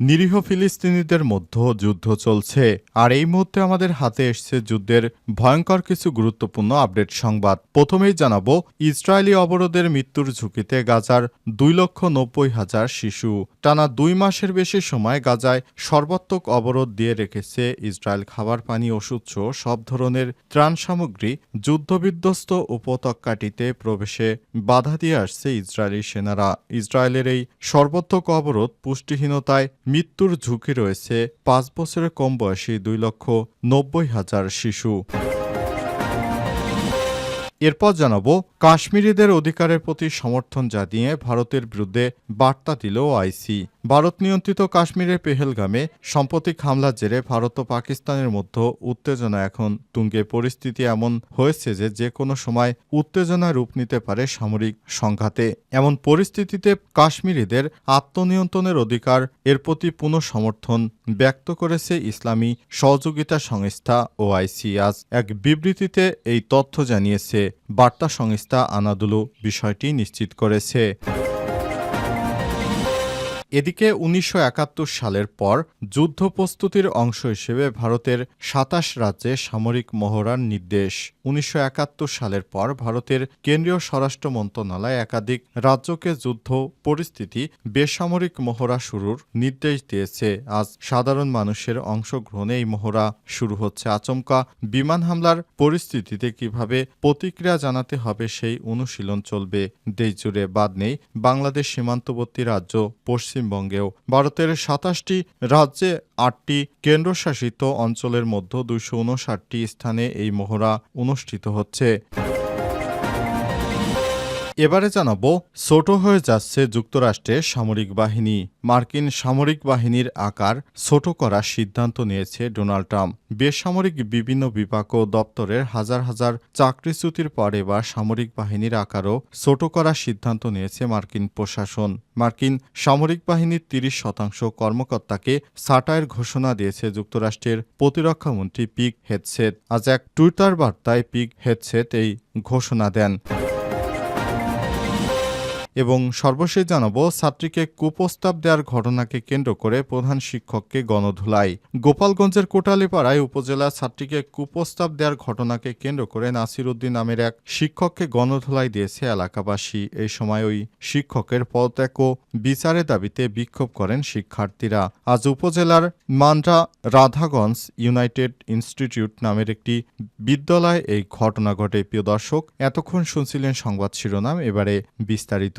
নিরীহ ফিলিস্তিনিদের মধ্যে যুদ্ধ চলছে, আর এই মুহূর্তে আমাদের হাতে এসছে যুদ্ধের ভয়ঙ্কর কিছু গুরুত্বপূর্ণ আপডেট সংবাদ। প্রথমেই জানাব, ইসরায়েলি অবরোধের মৃত্যুর ঝুঁকিতে গাজার দুই লক্ষ নব্বই হাজার শিশু। টানা দুই মাসের বেশি সময় গাজায় সর্বাত্মক অবরোধ দিয়ে রেখেছে ইসরায়েল খাবার, পানি, ওষুধ সহ সব ধরনের ত্রাণ সামগ্রী যুদ্ধবিধ্বস্ত উপত্যকাটিতে প্রবেশে বাধা দিয়ে আসছে ইসরায়েলি সেনারা। ইসরায়েলের এই সর্বাত্মক অবরোধ পুষ্টিহীনতায় মৃত্যুর ঝুঁকি রয়েছে পাঁচ বছরের কম বয়সী দুই লক্ষ নব্বই হাজার শিশু। এরপর জানাব, কাশ্মীরিদের অধিকারের প্রতি সমর্থন জানিয়ে ভারতের বিরুদ্ধে বার্তা দিল আইসি। ভারত নিয়ন্ত্রিত কাশ্মীরের পেহেলগামে সাম্প্রতিক হামলার জেরে ভারত ও পাকিস্তানের মধ্যে উত্তেজনা এখন। তুঙ্গে পরিস্থিতি এমন হয়েছে যে যে কোনো সময় উত্তেজনা রূপ নিতে পারে সামরিক সংঘাতে। এমন পরিস্থিতিতে কাশ্মীরিদের আত্মনিয়ন্ত্রণের অধিকার এর প্রতি পুনঃ সমর্থন ব্যক্ত করেছে ইসলামী সহযোগিতা সংস্থা ওআইসি আজ এক বিবৃতিতে এই তথ্য জানিয়েছে। বার্তা সংস্থা আনাদুলু বিষয়টি নিশ্চিত করেছে। এদিকে উনিশশো একাত্তর সালের পর যুদ্ধ প্রস্তুতির অংশ হিসেবে ভারতের সাতাশ রাজ্যে সামরিক মহড়ার নির্দেশ। উনিশশো একাত্তর সালের পর ভারতের কেন্দ্রীয় স্বরাষ্ট্র মন্ত্রণালয় একাধিক রাজ্যকে যুদ্ধ পরিস্থিতি বেসামরিক মহড়া শুরুর নির্দেশ দিয়েছে। আজ সাধারণ মানুষের অংশগ্রহণে এই মহড়া শুরু হচ্ছে। আচমকা বিমান হামলার পরিস্থিতিতে কীভাবে প্রতিক্রিয়া জানাতে হবে সেই অনুশীলন চলবে। দেশজুড়ে বাদ নেই বাংলাদেশ সীমান্তবর্তী রাজ্য পশ্চিমবঙ্গেও ভারতের সাতাশটি রাজ্যে আটটি কেন্দ্রশাসিত অঞ্চলের মধ্যে দুশো উনষাটটি স্থানে এই মহড়া অনুষ্ঠিত হচ্ছে। এবারে জানাব, ছোট হয়ে যাচ্ছে যুক্তরাষ্ট্রের সামরিক বাহিনী। মার্কিন সামরিক বাহিনীর আকার ছোট করার সিদ্ধান্ত নিয়েছে ডোনাল্ড ট্রাম্প। বেসামরিক বিভিন্ন বিভাগ ও দপ্তরের হাজার হাজার চাকরিচ্যুতির পর এবার সামরিক বাহিনীর আকারও ছোট করার সিদ্ধান্ত নিয়েছে মার্কিন প্রশাসন। মার্কিন সামরিক বাহিনীর তিরিশ শতাংশ কর্মকর্তাকে সাটায়ের ঘোষণা দিয়েছে যুক্তরাষ্ট্রের প্রতিরক্ষামন্ত্রী পিক হেডসেট। আজ এক টুইটার বার্তায় পিক হেডসেট এই ঘোষণা দেন। এবং সর্বশেষ জানাব, ছাত্রীকে কুপ্রস্তাব দেওয়ার ঘটনাকে কেন্দ্র করে প্রধান শিক্ষককে গণধুলাই। গোপালগঞ্জের কোটালীপাড়ায় উপজেলা ছাত্রীকে কুপ্রস্তাব দেওয়ার ঘটনাকে কেন্দ্র করে নাসির উদ্দিন নামের এক শিক্ষককে গণধুলাই দিয়েছে এলাকাবাসী। এই সময় ওই শিক্ষকের পদত্যাগ ও বিচারের দাবিতে বিক্ষোভ করেন শিক্ষার্থীরা। আজ উপজেলার মান্ডা রাধাগঞ্জ ইউনাইটেড ইনস্টিটিউট নামের একটি বিদ্যালয়ে এই ঘটনা ঘটে। প্রিয় দর্শক, এতক্ষণ শুনছিলেন সংবাদ শিরোনাম, এবারে বিস্তারিত।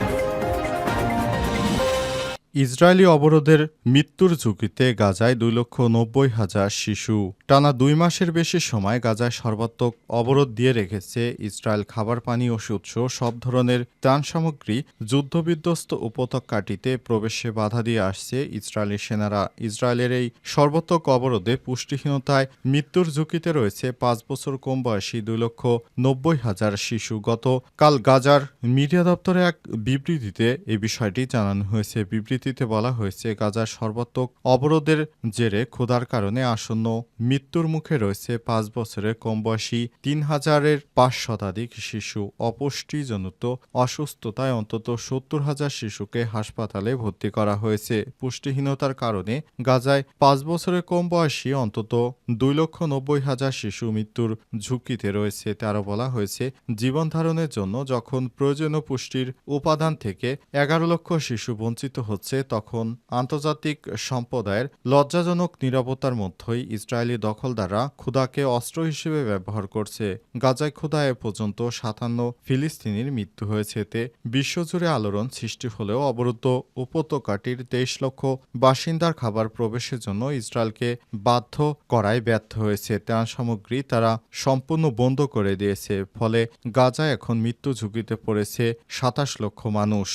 ইসরায়েলি অবরোধের মৃত্যুর ঝুঁকিতে গাজায় দুই লক্ষ নব্বই হাজার শিশু। টানা দুই মাসের বেশি সময় গাজায় সর্বাত্মক অবরোধ দিয়ে রেখেছে ইসরায়েল খাবার, পানি, ওষুধ সহ সব ধরনের ত্রাণ সামগ্রী যুদ্ধবিধ্বস্ত উপত্যকাটিতে প্রবেশে বাধা দিয়ে আসছে ইসরায়েলি সেনারা। ইসরায়েলের এই সর্বাত্মক অবরোধে পুষ্টিহীনতায় মৃত্যুর ঝুঁকিতে রয়েছে পাঁচ বছর কম বয়সী দুই লক্ষ নব্বই হাজার শিশু। গত কাল গাজার মিডিয়া দপ্তরে এক বিবৃতিতে এ বিষয়টি জানানো হয়েছে। বিবৃতিতে বলা হয়েছে, গাজার সর্বাত্মক অবরোধের জেরে ক্ষুধার কারণে আসন্ন মৃত্যুর মুখে রয়েছে পাঁচ বছরের কম বয়সী তিন হাজারের পাঁচ শতাধিক শিশু। অপুষ্টিজনিত অসুস্থতায় অন্তত সত্তর হাজার শিশুকে হাসপাতালে ভর্তি করা হয়েছে। পুষ্টিহীনতার কারণে গাজায় পাঁচ বছরের কম বয়সী অন্তত দুই লক্ষ নব্বই হাজার শিশু মৃত্যুর ঝুঁকিতে রয়েছে। তারও বলা হয়েছে, জীবন ধারণের জন্য যখন প্রয়োজনীয় পুষ্টির উপাদান থেকে এগারো লক্ষ শিশু বঞ্চিত হচ্ছে হচ্ছে তখন আন্তর্জাতিক সম্প্রদায়ের লজ্জাজনক নিরাপত্তার মধ্যেই ইসরায়েলি দখলদাররা ক্ষুদাকে অস্ত্র হিসেবে ব্যবহার করছে। গাজায় ক্ষুদা এ পর্যন্ত সাতান্ন ফিলিস্তিনির মৃত্যু হয়েছে। এতে বিশ্বজুড়ে আলোড়ন সৃষ্টি হলেও অবরুদ্ধ উপত্যকাটির তেইশ লক্ষ বাসিন্দার খাবার প্রবেশের জন্য ইসরায়েলকে বাধ্য করায় ব্যর্থ হয়েছে। ত্রাণ সামগ্রী তারা সম্পূর্ণ বন্ধ করে দিয়েছে, ফলে গাজায় এখন মৃত্যু ঝুঁকিতে পড়েছে সাতাশ লক্ষ মানুষ।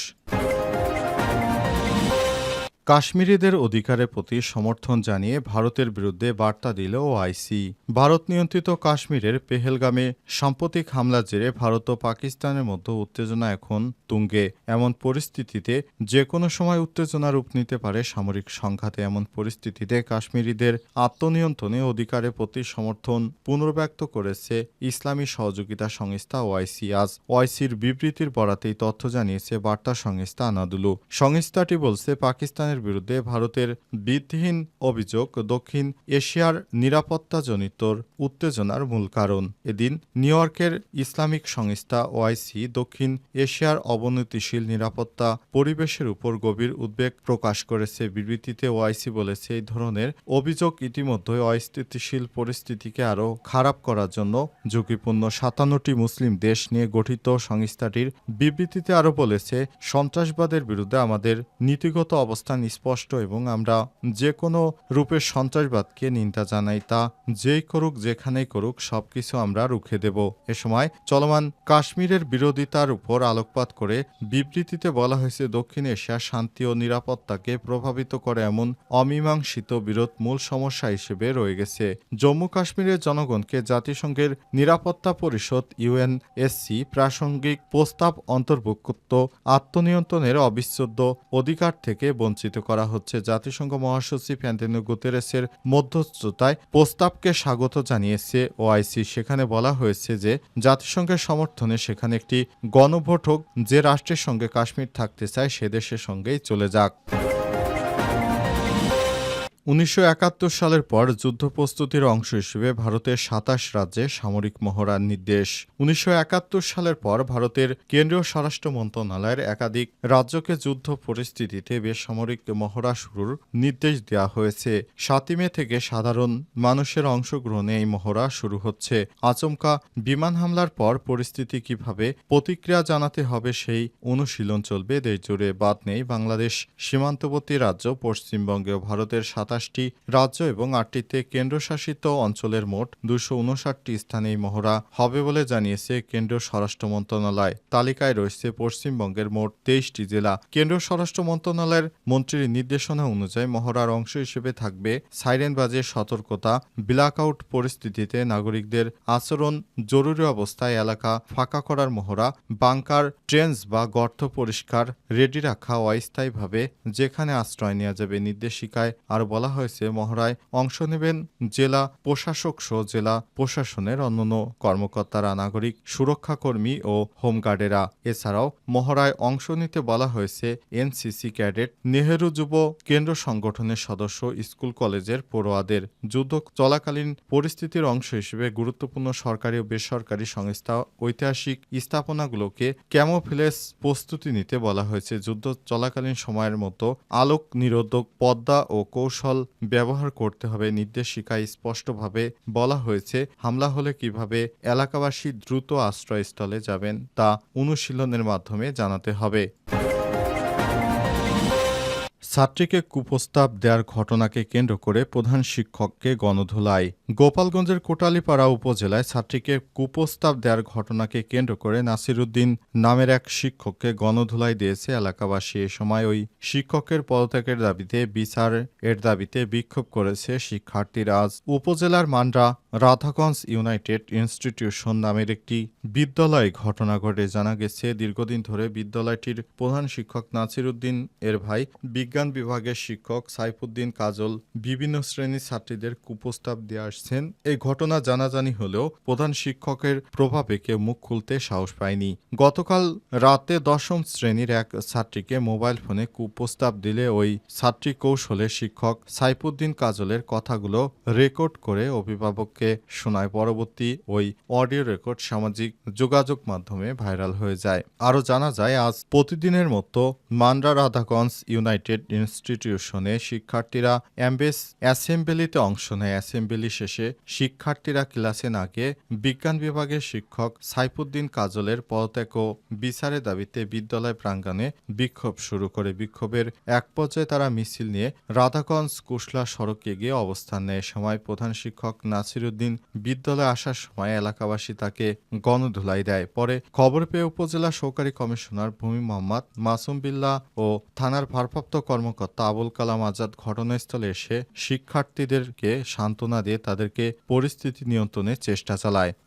কাশ্মীরিদের অধিকারের প্রতি সমর্থন জানিয়ে ভারতের বিরুদ্ধে বার্তা দিল ওআইসি। ভারত নিয়ন্ত্রিত কাশ্মীরের পেহেলগামে সাম্প্রতিক হামলার জেরে ভারত ও পাকিস্তানের মধ্যে উত্তেজনা এখন তুঙ্গে। এমন পরিস্থিতিতে যে কোনো সময় উত্তেজনা রূপ নিতে পারে সামরিক সংঘাতে। এমন পরিস্থিতিতে কাশ্মীরিদের আত্মনিয়ন্ত্রণে অধিকারের প্রতি সমর্থন পুনর্ব্যক্ত করেছে ইসলামী সহযোগিতা সংস্থা ওআইসি। আজ ওআইসির বিবৃতির বরাতেই তথ্য জানিয়েছে বার্তা সংস্থা আনাদুলু। সংস্থাটি বলছে, পাকিস্তানের বিরুদ্ধে ভারতের ভিত্তিহীন অভিযোগ দক্ষিণ এশিয়ার নিরাপত্তাজনিত উত্তেজনার মূল কারণ। এদিন নিউ ইয়র্কের ইসলামিক সংস্থা ওআইসি দক্ষিণ এশিয়ার অবনতিশীল নিরাপত্তা পরিবেশের উপর গভীর উদ্বেগ প্রকাশ করেছে। বিবৃতিতে ওআইসি বলেছে, এই ধরনের অভিযোগ ইতিমধ্যে অস্থিতিশীল পরিস্থিতিকে আরও খারাপ করার জন্য ঝুঁকিপূর্ণ সাতান্নটি মুসলিম দেশ নিয়ে গঠিত সংস্থাটির বিবৃতিতে আরও বলেছে, সন্ত্রাসবাদের বিরুদ্ধে আমাদের নীতিগত অবস্থান স্পষ্ট এবং আমরা যে কোনো রূপের সন্ত্রাসবাদকে নিন্দা জানাই, তা যেই করুক, যেখানেই করুক, সবকিছু আমরা রুখে দেব। এ সময় চলমান কাশ্মীরের বিরোধিতার উপর আলোকপাত করে বিবৃতিতে বলা হয়েছে, দক্ষিণ এশিয়া শান্তি ও নিরাপত্তাকে প্রভাবিত করে এমন অমীমাংসিত বিরোধ মূল সমস্যা হিসেবে রয়ে গেছে। জম্মু কাশ্মীরের জনগণকে জাতিসংঘের নিরাপত্তা পরিষদ ইউএনএসসি প্রাসঙ্গিক প্রস্তাব অন্তর্ভুক্ত আত্মনিয়ন্ত্রণের অবিচ্ছেদ্য অধিকার থেকে বঞ্চিত করা হচ্ছে। জাতিসংঘ মহাসচিব অ্যান্টনিও গুতেরেসের মধ্যস্থতায় প্রস্তাবকে স্বাগত জানিয়েছে ওআইসি সেখানে বলা হয়েছে যে, জাতিসংঘের সমর্থনে সেখানে একটি গণভোট হোক যে রাষ্ট্রের সঙ্গে কাশ্মীর থাকতে চায়, সে দেশের সঙ্গেই চলে যাক। উনিশশো একাত্তর সালের পর যুদ্ধ প্রস্তুতির অংশ হিসেবে ভারতের সাতাশ রাজ্যে সামরিক মহড়ার নির্দেশ। উনিশশো একাত্তর সালের পর ভারতের কেন্দ্রীয় স্বরাষ্ট্র মন্ত্রণালয়ের একাধিক রাজ্যকে যুদ্ধ পরিস্থিতিতে বেসামরিক মহড়া শুরুর নির্দেশ দেওয়া হয়েছে। সাতই মে থেকে সাধারণ মানুষের অংশগ্রহণে এই মহড়া শুরু হচ্ছে। আচমকা বিমান হামলার পর পরিস্থিতি কীভাবে প্রতিক্রিয়া জানাতে হবে সেই অনুশীলন চলবে দেশ জুড়ে বাদ নেই বাংলাদেশ সীমান্তবর্তী রাজ্য পশ্চিমবঙ্গে ভারতের ভারতের সাতাশটি রাজ্য এবং আটটিতে কেন্দ্রশাসিত অঞ্চলের মোট দুশো উনষাটটি স্থানে এই মহড়া হবে বলে জানিয়েছে কেন্দ্রীয় স্বরাষ্ট্র মন্ত্রণালয়। তালিকায় রয়েছে পশ্চিমবঙ্গের মোট তেইশটি জেলা। কেন্দ্রীয় স্বরাষ্ট্র মন্ত্রণালয়ের মন্ত্রীর নির্দেশনা অনুযায়ী মহড়ার অংশ হিসেবে থাকবে সাইরেন বাজে সতর্কতা, ব্ল্যাকআউট পরিস্থিতিতে নাগরিকদের আচরণ, জরুরি অবস্থায় এলাকা ফাঁকা করার মহড়া, বাংকার, ট্রেন্স বা গর্ত পরিষ্কার, রেডি রাখা অস্থায়ীভাবে যেখানে আশ্রয় নেওয়া যাবে। নির্দেশিকায় আর বলা হয়েছে, মহড়ায় অংশ নেবেন জেলা প্রশাসক সহ জেলা প্রশাসনের অন্যান্য কর্মকর্তারা, নাগরিক, সুরক্ষাকর্মী ও হোমগার্ডেরা। এছাড়াও মহড়ায় অংশ নিতে বলা হয়েছে, এনসিসি ক্যাডেট, নেহেরু যুব কেন্দ্র সংগঠনের সদস্য, স্কুল কলেজের পড়ুয়াদের। যুদ্ধ চলাকালীন পরিস্থিতির অংশ হিসেবে গুরুত্বপূর্ণ সরকারি ও বেসরকারি সংস্থা ঐতিহাসিক স্থাপনাগুলোকে ক্যামোফিলেস প্রস্তুতি নিতে বলা হয়েছে। যুদ্ধ চলাকালীন সময়ের মতো আলোক নিরোধক পদ্মা ও কৌশল ব্যবহার করতে হবে নির্দেশিকায় স্পষ্টভাবে বলা হয়েছে হামলা হলে কীভাবে এলাকাবাসী দ্রুত আশ্রয়স্থলে যাবেন তা অনুশীলনের মাধ্যমে জানাতে হবে। ছাত্রীকে কুপ্রস্তাব দেওয়ার ঘটনাকে কেন্দ্র করে প্রধান শিক্ষককে গণধোলাই। গোপালগঞ্জের কোটালীপাড়া উপজেলায় ছাত্রীকে কুপ্রস্তাব দেওয়ার ঘটনাকে কেন্দ্র করে নাসিরুদ্দিন নামের এক শিক্ষককে গণধোলাই দিয়েছে এলাকাবাসী। এ সময় ওই শিক্ষকের পদত্যাগের দাবিতে বিচার এর দাবিতে বিক্ষোভ করেছে শিক্ষার্থীরা। আজ উপজেলার মান্ডা রাধাগঞ্জ ইউনাইটেড ইনস্টিটিউশন নামের একটি বিদ্যালয়ে ঘটনা ঘটে। জানা গেছে, দীর্ঘদিন ধরে বিদ্যালয়টির প্রধান শিক্ষক নাসিরুদ্দিন এর ভাই, বিজ্ঞান বিভাগের শিক্ষক সাইফুদ্দিন কাজল, বিভিন্ন শ্রেণির ছাত্রীদের কুপ্রস্তাব দিয়ে আসছেন। এই ঘটনা জানাজানি হলেও প্রধান শিক্ষকের প্রভাবে কেউ মুখ খুলতে সাহস পায়নি। গতকাল রাতে দশম শ্রেণির এক ছাত্রীকে মোবাইল ফোনে কুপ্রস্তাব দিলে ওই ছাত্রী কৌশলে শিক্ষক সাইফুদ্দিন কাজলের কথাগুলো রেকর্ড করে অভিভাবককে তাকে শোনায়। পরবর্তী ওই অডিও রেকর্ড সামাজিক যোগাযোগ মাধ্যমে ভাইরাল হয়ে যায়। আরও জানা যায়, আজ প্রতিদিনের মতো মান্ডা রাধাগঞ্জ ইউনাইটেড ইনস্টিটিউশনে শিক্ষার্থীরা অ্যাম্বেস অ্যাসেম্বলিতে অংশ নেয়। অ্যাসেম্বলি শেষে শিক্ষার্থীরা ক্লাসে না গিয়ে বিজ্ঞান বিভাগের শিক্ষক সাইফুদ্দিন কাজলের পদত্যাগ ও বিচারের দাবিতে বিদ্যালয় প্রাঙ্গণে বিক্ষোভ শুরু করে। বিক্ষোভের এক পর্যায়ে তারা মিছিল নিয়ে রাধাগঞ্জ কুশলা সড়কে গিয়ে অবস্থান নেয়। সময় প্রধান শিক্ষক নাসিরুদ্দিন বিদ্যালয়ে আসার সময় এলাকাবাসী তাকে গণধুলাই দেয়। পরে খবর পেয়ে উপজেলা সহকারী কমিশনার ভূমি মোহাম্মদ মাসুম বিল্লা ও থানার ভারপ্রাপ্ত কর্মকর্তা আবুল কালাম আজাদ ঘটনাস্থলে এসে শিক্ষার্থীদেরকে সান্ত্বনা দিয়ে তাদেরকে পরিস্থিতি নিয়ন্ত্রণের চেষ্টা চালায়।